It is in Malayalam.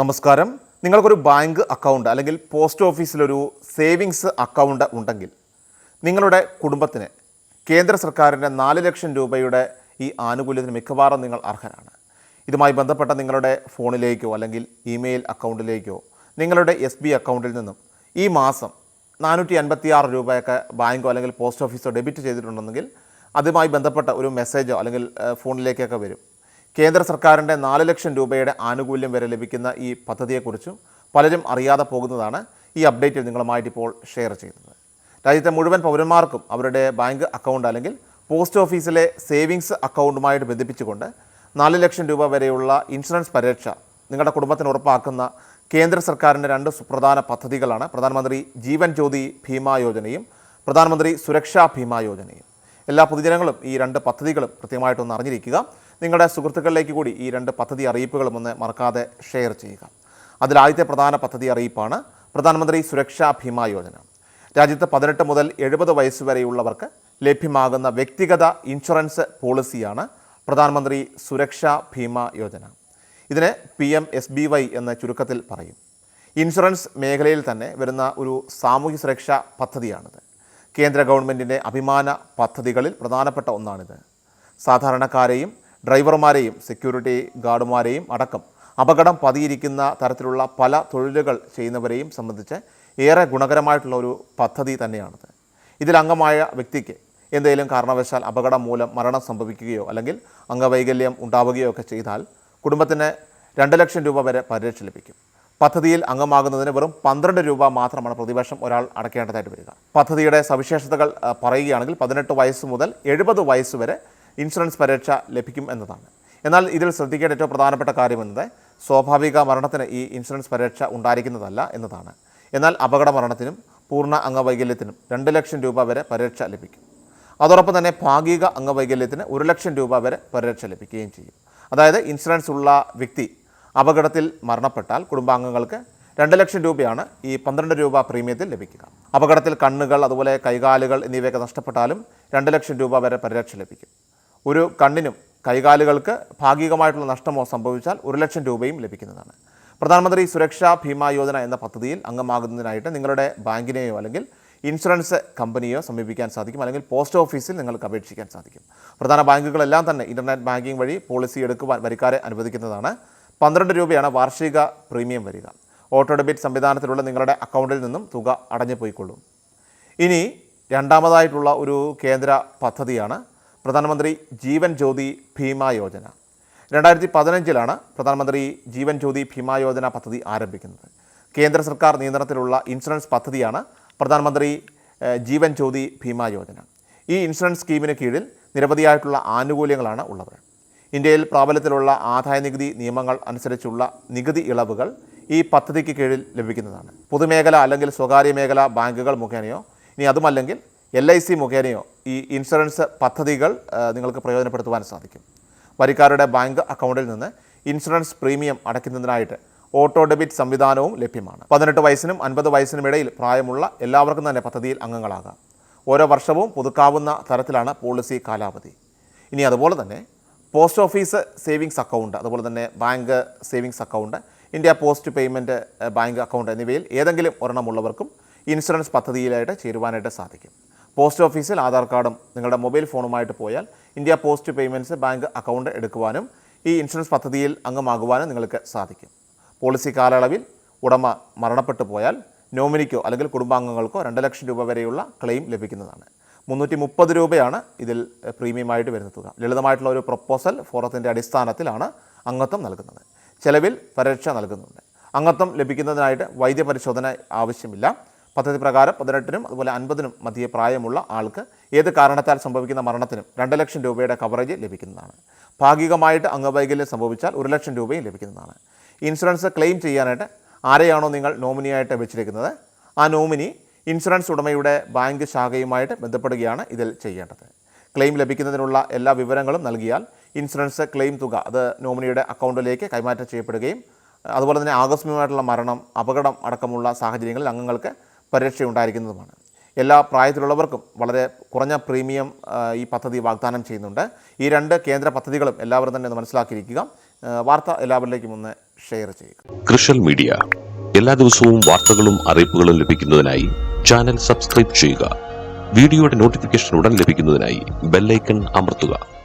നമസ്കാരം. നിങ്ങൾക്കൊരു ബാങ്ക് അക്കൗണ്ട് അല്ലെങ്കിൽ പോസ്റ്റ് ഓഫീസിലൊരു സേവിങ്സ് അക്കൗണ്ട് ഉണ്ടെങ്കിൽ നിങ്ങളുടെ കുടുംബത്തിന് കേന്ദ്ര സർക്കാരിന്റെ നാല് ലക്ഷം രൂപയുടെ ഈ ആനുകൂല്യത്തിന് മിക്കവാറും നിങ്ങൾ അർഹരാണ്. ഇതുമായി ബന്ധപ്പെട്ട നിങ്ങളുടെ ഫോണിലേക്കോ അല്ലെങ്കിൽ ഇമെയിൽ അക്കൗണ്ടിലേക്കോ നിങ്ങളുടെ എസ് ബി അക്കൗണ്ടിൽ നിന്നും ഈ മാസം നാനൂറ്റി അൻപത്തി ആറ് രൂപയൊക്കെ ബാങ്കോ അല്ലെങ്കിൽ പോസ്റ്റ് ഓഫീസോ ഡെബിറ്റ് ചെയ്തിട്ടുണ്ടെങ്കിൽ അതുമായി ബന്ധപ്പെട്ട ഒരു മെസ്സേജോ അല്ലെങ്കിൽ ഫോണിലേക്കൊക്കെ വരും. കേന്ദ്ര സർക്കാരിന്റെ നാല് ലക്ഷം രൂപയുടെ ആനുകൂല്യം വരെ ലഭിക്കുന്ന ഈ പദ്ധതിയെക്കുറിച്ചും പലരും അറിയാതെ പോകുന്നതാണ് ഈ അപ്ഡേറ്റ് നിങ്ങളുമായിട്ട് ഇപ്പോൾ ഷെയർ ചെയ്യുന്നത്. രാജ്യത്തെ മുഴുവൻ പൗരന്മാർക്കും അവരുടെ ബാങ്ക് അക്കൗണ്ട് അല്ലെങ്കിൽ പോസ്റ്റ് ഓഫീസിലെ സേവിങ്സ് അക്കൗണ്ടുമായിട്ട് ബന്ധിപ്പിച്ചുകൊണ്ട് നാല് ലക്ഷം രൂപ വരെയുള്ള ഇൻഷുറൻസ് പരിരക്ഷ നിങ്ങളുടെ കുടുംബത്തിന് ഉറപ്പാക്കുന്ന കേന്ദ്ര സർക്കാരിന്റെ രണ്ട് സുപ്രധാന പദ്ധതികളാണ്. പ്രധാനമന്ത്രി ജീവൻ ജ്യോതി ഭീമാ യോജനയും പ്രധാനമന്ത്രി സുരക്ഷാ ഭീമാ യോജനയും. എല്ലാ പൊതുജനങ്ങളും ഈ രണ്ട് പദ്ധതികളും കൃത്യമായിട്ടൊന്ന് അറിഞ്ഞിരിക്കുക. നിങ്ങളുടെ സുഹൃത്തുക്കളിലേക്ക് കൂടി ഈ രണ്ട് പദ്ധതി അറിയിപ്പുകളും ഒന്ന് മറക്കാതെ ഷെയർ ചെയ്യുക. അതിലാദ്യത്തെ പ്രധാന പദ്ധതി അറിയിപ്പാണ് പ്രധാനമന്ത്രി സുരക്ഷാ ഭീമാ യോജന. രാജ്യത്ത് പതിനെട്ട് മുതൽ എഴുപത് വയസ്സ് വരെയുള്ളവർക്ക് ലഭ്യമാകുന്ന വ്യക്തിഗത ഇൻഷുറൻസ് പോളിസിയാണ് പ്രധാനമന്ത്രി സുരക്ഷാ ഭീമാ യോജന. ഇതിന് P M S B Y എന്ന ചുരുക്കത്തിൽ പറയും. ഇൻഷുറൻസ് മേഖലയിൽ തന്നെ വരുന്ന ഒരു സാമൂഹ്യ സുരക്ഷാ പദ്ധതിയാണിത്. കേന്ദ്ര ഗവൺമെന്റിന്റെ അഭിമാന പദ്ധതികളിൽ പ്രധാനപ്പെട്ട ഒന്നാണിത്. സാധാരണക്കാരെയും ഡ്രൈവർമാരെയും സെക്യൂരിറ്റി ഗാർഡുമാരെയും അടക്കം അപകടം പതിയിരിക്കുന്ന തരത്തിലുള്ള പല തൊഴിലുകൾ ചെയ്യുന്നവരെയും സംബന്ധിച്ച് ഏറെ ഗുണകരമായിട്ടുള്ള ഒരു പദ്ധതി തന്നെയാണിത്. ഇതിൽ അംഗമായ വ്യക്തിക്ക് എന്തെങ്കിലും കാരണവശാൽ അപകടം മൂലം മരണം സംഭവിക്കുകയോ അല്ലെങ്കിൽ അംഗവൈകല്യം ഉണ്ടാവുകയോ ഒക്കെ ചെയ്താൽ കുടുംബത്തിന് രണ്ട് ലക്ഷം രൂപ വരെ പരിരക്ഷ ലഭിക്കും. പദ്ധതിയിൽ അംഗമാകുന്നതിന് വെറും പന്ത്രണ്ട് രൂപ മാത്രമാണ് പ്രതിവർഷം ഒരാൾ അടയ്ക്കേണ്ടതായിട്ട് വരിക. പദ്ധതിയുടെ സവിശേഷതകൾ പറയുകയാണെങ്കിൽ പതിനെട്ട് വയസ്സ് മുതൽ എഴുപത് വയസ്സ് വരെ ഇൻഷുറൻസ് പരിരക്ഷ ലഭിക്കും എന്നതാണ്. എന്നാൽ ഇതിൽ ശ്രദ്ധിക്കേണ്ട ഏറ്റവും പ്രധാനപ്പെട്ട കാര്യം എന്നത് സ്വാഭാവിക മരണത്തിന് ഈ ഇൻഷുറൻസ് പരിരക്ഷ ഉണ്ടായിരിക്കുന്നതല്ല എന്നതാണ്. എന്നാൽ അപകട മരണത്തിനും പൂർണ അംഗവൈകല്യത്തിനും രണ്ട് ലക്ഷം രൂപ വരെ പരിരക്ഷ ലഭിക്കും. അതോടൊപ്പം തന്നെ ഭാഗിക അംഗവൈകല്യത്തിന് ഒരു ലക്ഷം രൂപ വരെ പരിരക്ഷ ലഭിക്കുകയും ചെയ്യും. അതായത് ഇൻഷുറൻസ് ഉള്ള വ്യക്തി അപകടത്തിൽ മരണപ്പെട്ടാൽ കുടുംബാംഗങ്ങൾക്ക് രണ്ട് ലക്ഷം രൂപയാണ് ഈ പന്ത്രണ്ട് രൂപ പ്രീമിയത്തിൽ ലഭിക്കുക. അപകടത്തിൽ കണ്ണുകൾ അതുപോലെ കൈകാലുകൾ എന്നിവയൊക്കെ നഷ്ടപ്പെട്ടാലും രണ്ട് ലക്ഷം രൂപ വരെ പരിരക്ഷ ലഭിക്കും. ഒരു കണ്ണിനും കൈകാലുകൾക്ക് ഭാഗികമായിട്ടുള്ള നഷ്ടമോ സംഭവിച്ചാൽ ഒരു ലക്ഷം രൂപയും ലഭിക്കുന്നതാണ്. പ്രധാനമന്ത്രി സുരക്ഷാ ഭീമാ യോജന എന്ന പദ്ധതിയിൽ അംഗമാകുന്നതിനായിട്ട് നിങ്ങളുടെ ബാങ്കിനെയോ അല്ലെങ്കിൽ ഇൻഷുറൻസ് കമ്പനിയോ സമീപിക്കാൻ സാധിക്കും. അല്ലെങ്കിൽ പോസ്റ്റ് ഓഫീസിൽ നിങ്ങൾക്ക് അപേക്ഷിക്കാൻ സാധിക്കും. പ്രധാന ബാങ്കുകളെല്ലാം തന്നെ ഇന്റർനെറ്റ് ബാങ്കിംഗ് വഴി പോളിസി എടുക്കുവാൻ വരിക്കാരെ അനുവദിക്കുന്നതാണ്. പന്ത്രണ്ട് രൂപയാണ് വാർഷിക പ്രീമിയം വരിക. ഓട്ടോ ഡെബിറ്റ് സംവിധാനത്തിലുള്ള നിങ്ങളുടെ അക്കൗണ്ടിൽ നിന്നും തുക അടഞ്ഞു പോയിക്കൊള്ളും ഇനി രണ്ടാമതായിട്ടുള്ള ഒരു കേന്ദ്ര പദ്ധതിയാണ് പ്രധാനമന്ത്രി ജീവൻ ജ്യോതി ഭീമ യോജന. രണ്ടായിരത്തി പതിനഞ്ചിലാണ് പ്രധാനമന്ത്രി ജീവൻ ജ്യോതി ഭീമ യോജന പദ്ധതി ആരംഭിക്കുന്നത്. കേന്ദ്ര സർക്കാർ നിയന്ത്രണത്തിലുള്ള ഇൻഷുറൻസ് പദ്ധതിയാണ് പ്രധാനമന്ത്രി ജീവൻ ജ്യോതി ഭീമ യോജന. ഈ ഇൻഷുറൻസ് സ്കീമിന് കീഴിൽ നിരവധിയായിട്ടുള്ള ആനുകൂല്യങ്ങളാണ് ഉള്ളത്. ഇന്ത്യയിൽ പ്രാബല്യത്തിലുള്ള ആദായ നികുതി നിയമങ്ങൾ അനുസരിച്ചുള്ള നികുതി ഇളവുകൾ ഈ പദ്ധതിക്ക് കീഴിൽ ലഭിക്കുന്നതാണ്. പൊതുമേഖല അല്ലെങ്കിൽ സ്വകാര്യ മേഖല ബാങ്കുകൾ മുഖേനയോ ഇനി അതുമല്ലെങ്കിൽ എൽ ഐ സി മുഖേനയോ ഈ ഇൻഷുറൻസ് പദ്ധതികൾ നിങ്ങൾക്ക് പ്രയോജനപ്പെടുത്തുവാൻ സാധിക്കും. വരിക്കാരുടെ ബാങ്ക് അക്കൗണ്ടിൽ നിന്ന് ഇൻഷുറൻസ് പ്രീമിയം അടയ്ക്കുന്നതിനായിട്ട് ഓട്ടോ ഡെബിറ്റ് സംവിധാനവും ലഭ്യമാണ്. പതിനെട്ട് വയസ്സിനും അൻപത് വയസ്സിനും ഇടയിൽ പ്രായമുള്ള എല്ലാവർക്കും തന്നെ പദ്ധതിയിൽ അംഗങ്ങളാകാം. ഓരോ വർഷവും പുതുക്കാവുന്ന തരത്തിലാണ് പോളിസി കാലാവധി. ഇനി അതുപോലെ തന്നെ പോസ്റ്റ് ഓഫീസ് സേവിങ്സ് അക്കൗണ്ട് അതുപോലെ തന്നെ bank savings account India post payment bank account എന്നിവയിൽ ഏതെങ്കിലും ഒരെണ്ണമുള്ളവർക്കും ഇൻഷുറൻസ് പദ്ധതിയിലായിട്ട് ചേരുവാനായിട്ട് സാധിക്കും. പോസ്റ്റ് ഓഫീസിൽ ആധാർ കാർഡും നിങ്ങളുടെ മൊബൈൽ ഫോണുമായിട്ട് പോയാൽ India post payments bank account എടുക്കുവാനും ഈ ഇൻഷുറൻസ് പദ്ധതിയിൽ അംഗമാകുവാനും നിങ്ങൾക്ക് സാധിക്കും. പോളിസി കാലയളവിൽ ഉടമ മരണപ്പെട്ടു പോയാൽ നോമിനിക്കോ അല്ലെങ്കിൽ കുടുംബാംഗങ്ങൾക്കോ രണ്ട് ലക്ഷം രൂപ വരെയുള്ള ക്ലെയിം ലഭിക്കുന്നതാണ്. മുന്നൂറ്റി മുപ്പത് രൂപയാണ് ഇതിൽ പ്രീമിയമായിട്ട് വരുന്ന തുക. ലളിതമായിട്ടുള്ള ഒരു പ്രപ്പോസൽ ഫോറത്തിന്റെ അടിസ്ഥാനത്തിലാണ് അംഗത്വം നൽകുന്നത്. ചെലവിൽ പരിരക്ഷ നൽകുന്നുണ്ട്. അംഗത്വം ലഭിക്കുന്നതിനായിട്ട് വൈദ്യപരിശോധന ആവശ്യമില്ല. പദ്ധതി പ്രകാരം പതിനെട്ടിനും അതുപോലെ അൻപതിനും മധ്യേ പ്രായമുള്ള ആൾക്ക് ഏത് കാരണത്താൽ സംഭവിക്കുന്ന മരണത്തിനും രണ്ട് ലക്ഷം രൂപയുടെ കവറേജ് ലഭിക്കുന്നതാണ്. ഭാഗികമായിട്ട് അംഗവൈകല്യം സംഭവിച്ചാൽ ഒരു ലക്ഷം രൂപയും ലഭിക്കുന്നതാണ്. ഇൻഷുറൻസ് ക്ലെയിം ചെയ്യാനായിട്ട് ആരെയാണോ നിങ്ങൾ നോമിനിയായിട്ട് വെച്ചിരിക്കുന്നത്? ആ നോമിനി ഇൻഷുറൻസ് ഉടമയുടെ ബാങ്ക് ശാഖയുമായിട്ട് ബന്ധപ്പെടുകയാണ് ഇതിൽ ചെയ്യേണ്ടത്. ക്ലെയിം ലഭിക്കുന്നതിനുള്ള എല്ലാ വിവരങ്ങളും നൽകിയാൽ ഇൻഷുറൻസ് ക്ലെയിം തുക അത് നോമിനിയുടെ അക്കൗണ്ടിലേക്ക് കൈമാറ്റം ചെയ്യപ്പെടുകയും അതുപോലെ തന്നെ ആകസ്മികമായിട്ടുള്ള മരണം അപകടം അടക്കമുള്ള സാഹചര്യങ്ങളിൽ അംഗങ്ങൾക്ക് പരിരക്ഷ ഉണ്ടായിരിക്കുന്നതുമാണ്. എല്ലാ പ്രായത്തിലുള്ളവർക്കും വളരെ കുറഞ്ഞ പ്രീമിയം ഈ പദ്ധതി വാഗ്ദാനം ചെയ്യുന്നുണ്ട്. ഈ രണ്ട് കേന്ദ്ര പദ്ധതികളും എല്ലാവരും തന്നെ ഒന്ന് മനസ്സിലാക്കിയിരിക്കുക. വാർത്ത എല്ലാവരിലേക്കും ഒന്ന് ഷെയർ ചെയ്യുക. കൃഷൽ മീഡിയ. എല്ലാ ദിവസവും വാർത്തകളും അറിയിപ്പുകളും ലഭിക്കുന്നതിനായി ചാനൽ സബ്സ്ക്രൈബ് ചെയ്യുക. വീഡിയോയുടെ നോട്ടിഫിക്കേഷൻ ഉടൻ ലഭിക്കുന്നതിനായി ബെല്ലൈക്കൺ അമർത്തുക.